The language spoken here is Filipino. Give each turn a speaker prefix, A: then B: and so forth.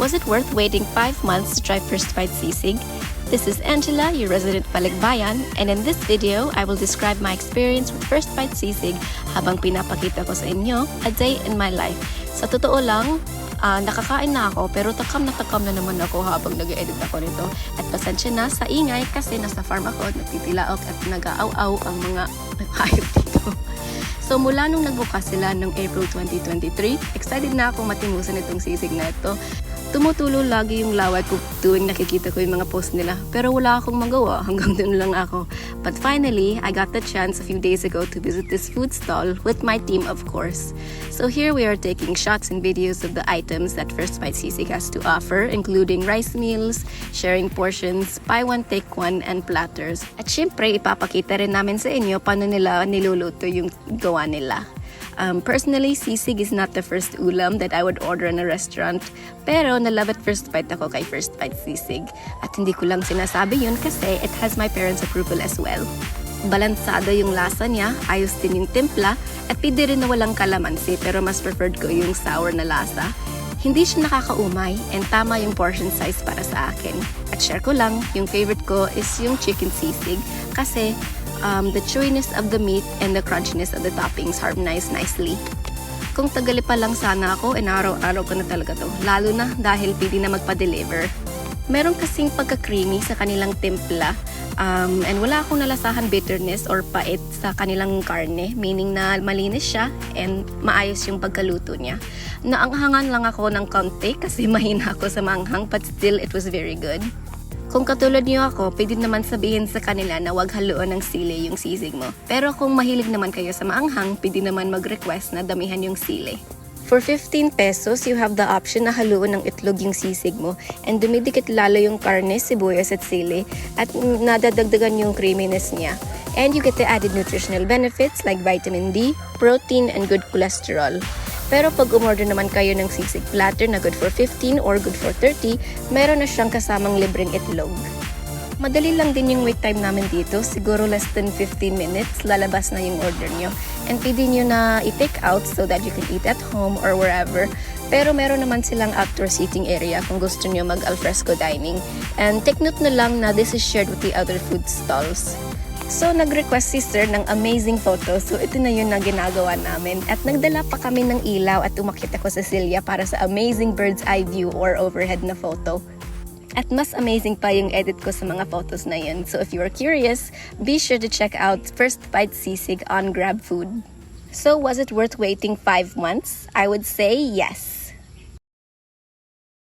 A: Was it worth waiting 5 months to try First Bite Sisig? This is Angela, your resident Baligbayan, and in this video, I will describe my experience with First Bite Sisig habang pinapakita ko sa inyo a day in my life. Sa totoo lang, ah, nakakain na ako pero takam na takam na naman ako habang nag-edit ako nito. At pasensya na sa ingay kasi nasa farm ako, nagtitilaok at nag-aaw-aw ang mga hayop dito. So mula nung nagbukas sila noong April 2023, excited na akong matimusan itong sisig na ito. Tumutulo lagi yung laway ko tuwing nakikita ko yung mga post nila. Pero wala akong magawa, hanggang dun lang ako. But finally, I got the chance a few days ago to visit this food stall with my team of course. So here we are taking shots and videos of the items that First Bite Sisig has to offer, including rice meals, sharing portions, buy one take one, and platters. At syempre, ipapakita rin namin sa inyo paano nila niluluto yung gawa nila. Um, personally, sisig is not the first ulam that I would order in a restaurant. Pero na-love at first bite ako kay First Bite Sisig. At hindi ko lang sinasabi yun kasi it has my parents' approval as well. Balansado yung lasa niya, ayos din yung timpla, at pwede rin na walang kalamansi pero mas preferred ko yung sour na lasa. Hindi siya nakakaumay and tama yung portion size para sa akin. At share ko lang, yung favorite ko is yung chicken sisig kasi um, the chewiness of the meat and the crunchiness of the toppings harmonize nicely. Kung tagali pa lang sana ako, inaraw-araw ko na talaga to. Lalo na dahil pwede na magpa-deliver. Meron kasing pagka-creamy sa kanilang timpla. Um, and wala akong nalasahan bitterness or pait sa kanilang karne. Meaning na malinis siya and maayos yung pagkaluto niya. Naanghangan lang ako ng konti kasi mahina ako sa manghang but still it was very good. Kung katulad niyo ako, pwede naman sabihin sa kanila na wag haluan ng sili yung sisig mo. Pero kung mahilig naman kayo sa maanghang, pwede naman mag-request na damihan yung sili. For 15 pesos, you have the option na haluan ng itlog yung sisig mo and dumidikit lalo yung karne, sibuyas at sili at nadadagdagan yung creaminess niya. And you get the added nutritional benefits like vitamin D, protein, and good cholesterol. Pero pag umorder naman kayo ng sisig platter na good for 15 or good for 30, meron na siyang kasamang libreng itlog. Madali lang din yung wait time namin dito. Siguro less than 15 minutes, lalabas na yung order nyo. And pwede nyo na i-take out so that you can eat at home or wherever. Pero meron naman silang outdoor seating area kung gusto nyo mag alfresco dining. And take note na lang na this is shared with the other food stalls. So, nag-request si Sir ng amazing photos. So, ito na yun na ginagawa namin. At nagdala pa kami ng ilaw at umakit ako sa Celia para sa amazing bird's eye view or overhead na photo. At mas amazing pa yung edit ko sa mga photos na yun. So, if you are curious, be sure to check out First Bite Sisig on GrabFood. So, was it worth waiting 5 months? I would say yes.